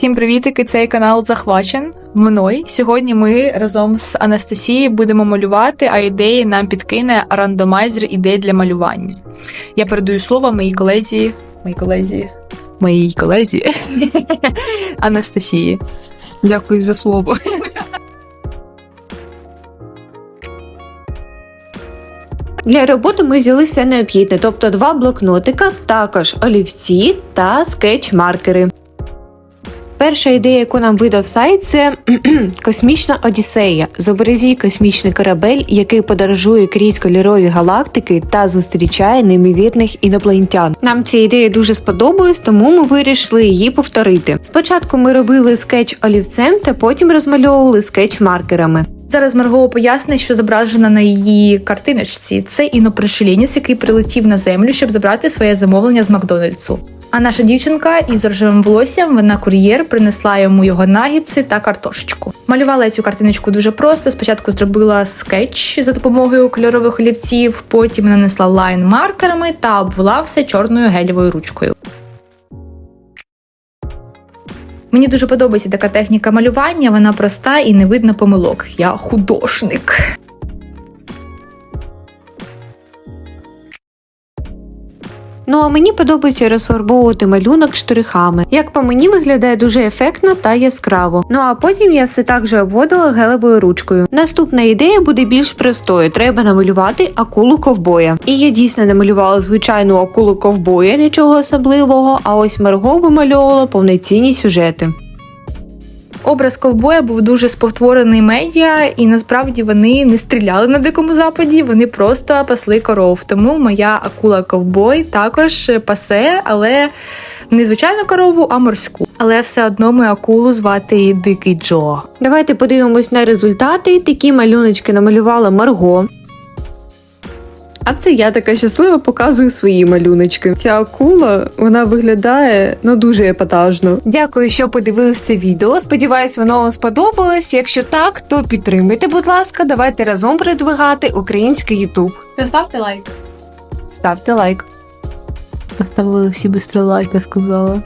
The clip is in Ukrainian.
Всім привітики! Цей канал захвачен мною. Сьогодні ми разом з Анастасією будемо малювати, а ідеї нам підкине рандомайзер ідей для малювання. Я передаю слово моїй колезі, моїй колезі, моїй колезі Анастасії. Дякую за слово. Для роботи ми взяли все необхідне, тобто два блокнотика, також олівці та скетч-маркери. Перша ідея, яку нам видав сайт, це космічна Одіссея. Зобразіть космічний корабель, який подорожує крізь кольорові галактики та зустрічає неймовірних інопланетян. Нам ця ідея дуже сподобалась, тому ми вирішили її повторити. Спочатку ми робили скетч олівцем, та потім розмальовували скетч маркерами. Зараз Марго пояснить, що зображено на її картиночці. Це інопришелінець, який прилетів на землю, щоб забрати своє замовлення з Макдональдсу. А наша дівчинка із рожевим волоссям, вона кур'єр, принесла йому його нагідці та картошечку. Малювала я цю картиночку дуже просто. Спочатку зробила скетч за допомогою кольорових олівців, потім нанесла лайн маркерами та обвела все чорною гелєвою ручкою. Мені дуже подобається така техніка малювання, вона проста і не видно помилок. Я художник. Ну а мені подобається розфарбовувати малюнок штрихами. Як по мені виглядає дуже ефектно та яскраво. Ну а потім я все так же обводила гелевою ручкою. Наступна ідея буде більш простою. Треба намалювати акулу ковбоя. І я дійсно намалювала звичайну акулу ковбоя, нічого особливого. А ось Марго вимальовувала повноцінні сюжети. Образ ковбоя був дуже сповтворений медіа, і насправді вони не стріляли на дикому западі, вони просто пасли коров. Тому моя акула ковбой також пасе, але не звичайну корову, а морську. Але все одно мою акулу звати Дикий Джо. Давайте подивимось на результати. Такі малюночки намалювала Марго. А це я така щаслива показую свої малюночки. Ця акула вона виглядає ну дуже епатажно. Дякую, що подивилися це відео. Сподіваюсь, воно вам сподобалось. Якщо так, то підтримуйте, будь ласка, давайте разом передвигати український Ютуб. Ставте лайк. Ставте лайк. Поставили всі бистро лайк, я сказала.